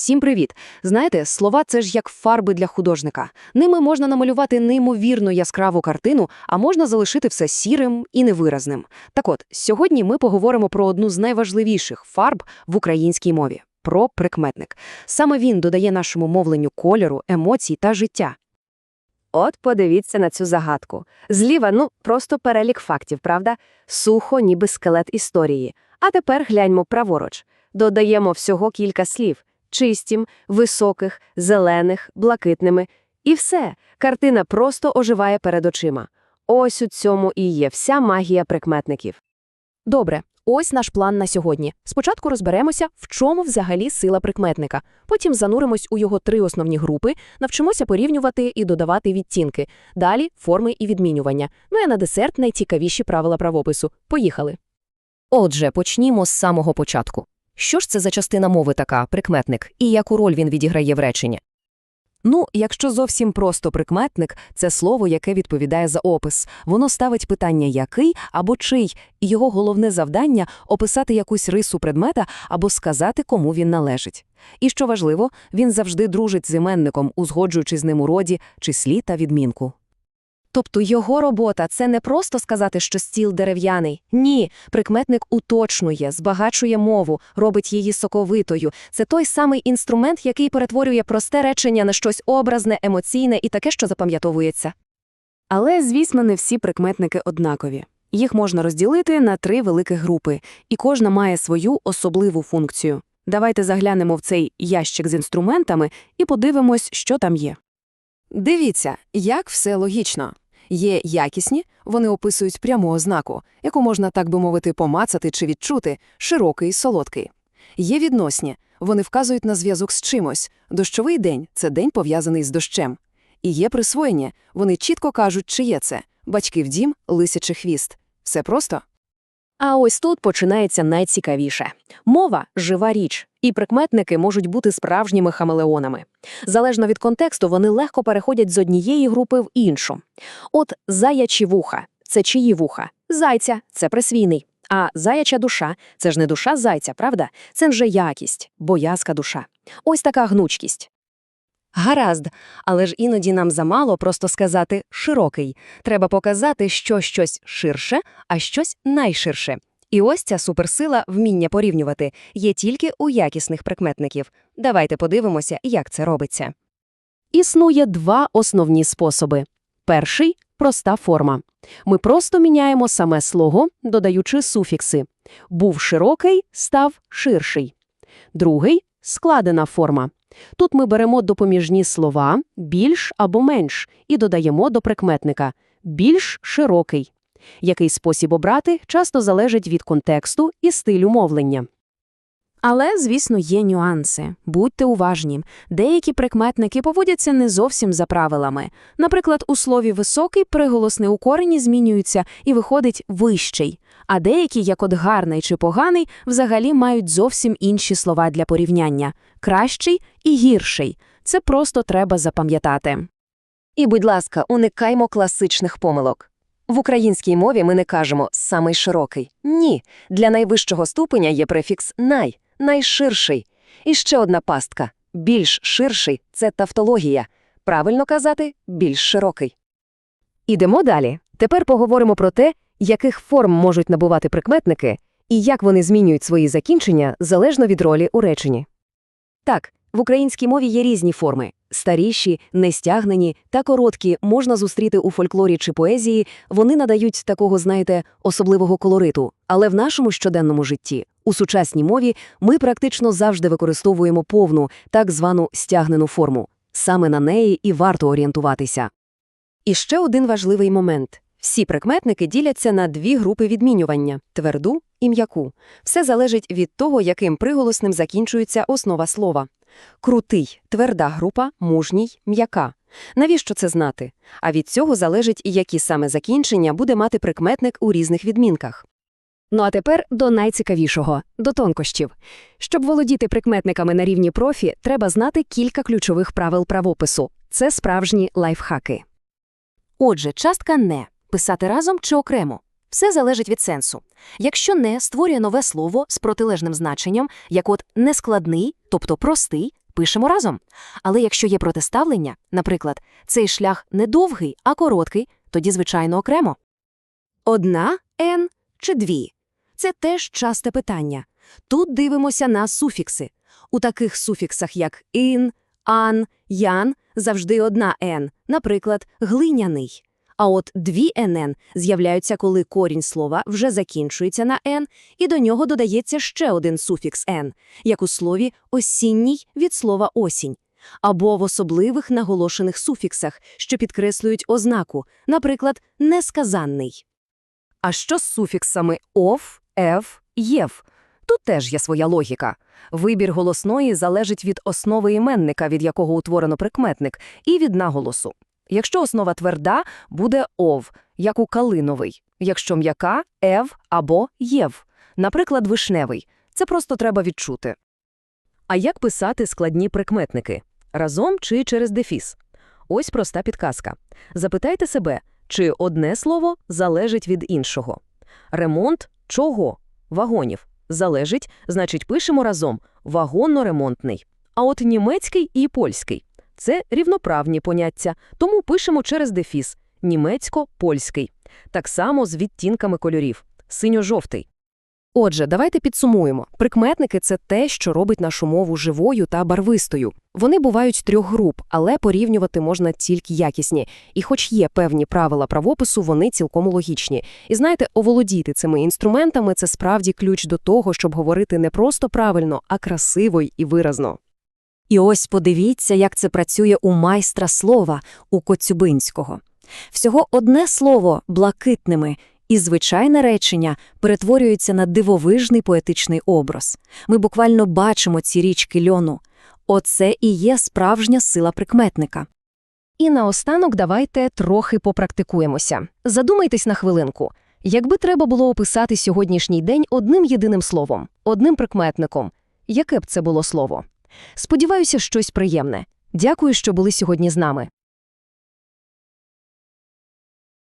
Всім привіт! Знаєте, слова це ж як фарби для художника. Ними можна намалювати неймовірно яскраву картину, а можна залишити все сірим і невиразним. Так от, сьогодні ми поговоримо про одну з найважливіших фарб в українській мові про прикметник. Саме він додає нашому мовленню кольору, емоцій та життя. От подивіться на цю загадку. Зліва, ну, просто перелік фактів, правда? Сухо, ніби скелет історії. А тепер гляньмо праворуч. Додаємо всього кілька слів – чистім, високих, зелених, блакитними. І все, картина просто оживає перед очима. Ось у цьому і є вся магія прикметників. Добре, ось наш план на сьогодні. Спочатку розберемося, в чому взагалі сила прикметника. Потім зануримось у його три основні групи, навчимося порівнювати і додавати відтінки. Далі форми і відмінювання. Ну і на десерт найцікавіші правила правопису. Поїхали. Отже, почнімо з самого початку. Що ж це за частина мови така, прикметник, і яку роль він відіграє в реченні? Ну, якщо зовсім просто прикметник – це слово, яке відповідає за опис. Воно ставить питання «який» або «чий», і його головне завдання – описати якусь рису предмета або сказати, кому він належить. І що важливо, він завжди дружить з іменником, узгоджуючи з ним у роді, числі та відмінку. Тобто його робота – це не просто сказати, що стіл дерев'яний. Ні, прикметник уточнює, збагачує мову, робить її соковитою. Це той самий інструмент, який перетворює просте речення на щось образне, емоційне і таке, що запам'ятовується. Але, звісно, не всі прикметники однакові. Їх можна розділити на три великі групи, і кожна має свою особливу функцію. Давайте заглянемо в цей ящик з інструментами і подивимось, що там є. Дивіться, як все логічно. Є якісні, вони описують пряму ознаку, яку можна, так би мовити, помацати чи відчути, широкий, солодкий. Є відносні, вони вказують на зв'язок з чимось. Дощовий день це день пов'язаний з дощем. І є присвоєння, вони чітко кажуть, чиє це батьки в дім, лисячий хвіст. Все просто. А ось тут починається найцікавіше. Мова – жива річ, і прикметники можуть бути справжніми хамелеонами. Залежно від контексту, вони легко переходять з однієї групи в іншу. От заячі вуха – це чиї вуха? Зайця – це присвійний. А заяча душа – це ж не душа зайця, правда? Це вже якість, боязка душа. Ось така гнучкість. Гаразд, але ж іноді нам замало просто сказати «широкий». Треба показати, що щось ширше, а щось найширше. І ось ця суперсила вміння порівнювати є тільки у якісних прикметників. Давайте подивимося, як це робиться. Існує два основні способи. Перший – проста форма. Ми просто міняємо саме слого, додаючи суфікси. Був широкий, став ширший. Другий – складена форма. Тут ми беремо допоміжні слова «більш» або «менш» і додаємо до прикметника «більш широкий». Який спосіб обрати часто залежить від контексту і стилю мовлення. Але, звісно, є нюанси. Будьте уважні. Деякі прикметники поводяться не зовсім за правилами. Наприклад, у слові «високий» приголосний у корені змінюється і виходить «вищий», а деякі, як от «гарний» чи «поганий», взагалі мають зовсім інші слова для порівняння – «кращий» і «гірший». Це просто треба запам'ятати. І, будь ласка, уникаймо класичних помилок. В українській мові ми не кажемо «самий широкий». Ні, для найвищого ступеня є префікс «най», найширший. І ще одна пастка – більш ширший – це тавтологія. Правильно казати – більш широкий. Ідемо далі. Тепер поговоримо про те, яких форм можуть набувати прикметники і як вони змінюють свої закінчення залежно від ролі у реченні. Так, в українській мові є різні форми. Старіші, нестягнені та короткі можна зустріти у фольклорі чи поезії, вони надають такого, знаєте, особливого колориту. Але в нашому щоденному житті, у сучасній мові, ми практично завжди використовуємо повну, так звану стягнену форму. Саме на неї і варто орієнтуватися. І ще один важливий момент. Всі прикметники діляться на дві групи відмінювання – тверду і м'яку. Все залежить від того, яким приголосним закінчується основа слова. Крутий – тверда група, мужній – м'яка. Навіщо це знати? А від цього залежить, які саме закінчення буде мати прикметник у різних відмінках. Ну а тепер до найцікавішого – до тонкощів. Щоб володіти прикметниками на рівні профі, треба знати кілька ключових правил правопису. Це справжні лайфхаки. Отже, частка «не» – писати разом чи окремо. Все залежить від сенсу. Якщо «не» створює нове слово з протилежним значенням, як от «нескладний», тобто «простий», пишемо разом. Але якщо є протиставлення, наприклад, цей шлях не довгий, а короткий, тоді, звичайно, окремо. Одна «н» чи дві? Це теж часте питання. Тут дивимося на суфікси. У таких суфіксах, як «ін», «ан», «ян» завжди одна «н», наприклад, глиняний. А от дві «нн» з'являються, коли корінь слова вже закінчується на «н», і до нього додається ще один суфікс «н», як у слові «осінній» від слова «осінь», або в особливих наголошених суфіксах, що підкреслюють ознаку, наприклад, «несказанний». А що з суфіксами «ов», «ев», «єв»? Тут теж є своя логіка. Вибір голосної залежить від основи іменника, від якого утворено прикметник, і від наголосу. Якщо основа тверда, буде «ов», як у калиновий. Якщо м'яка – «ев» або «єв». Наприклад, вишневий. Це просто треба відчути. А як писати складні прикметники? Разом чи через дефіс? Ось проста підказка. Запитайте себе, чи одне слово залежить від іншого. Ремонт чого? Вагонів. Залежить, значить, пишемо разом вагонно-ремонтний. А от німецький і польський – це рівноправні поняття, тому пишемо через дефіс німецько-польський. Так само з відтінками кольорів – синьо-жовтий. Отже, давайте підсумуємо. Прикметники – це те, що робить нашу мову живою та барвистою. Вони бувають трьох груп, але порівнювати можна тільки якісні. І хоч є певні правила правопису, вони цілком логічні. І знаєте, оволодіти цими інструментами – це справді ключ до того, щоб говорити не просто правильно, а красиво і виразно. І ось подивіться, як це працює у майстра слова, у Коцюбинського. Всього одне слово блакитними, і звичайне речення перетворюється на дивовижний поетичний образ. Ми буквально бачимо ці річки льону. Оце і є справжня сила прикметника. І наостанок давайте трохи попрактикуємося. Задумайтесь на хвилинку. Якби треба було описати сьогоднішній день одним єдиним словом, одним прикметником, яке б це було слово? Сподіваюся, щось приємне. Дякую, що були сьогодні з нами.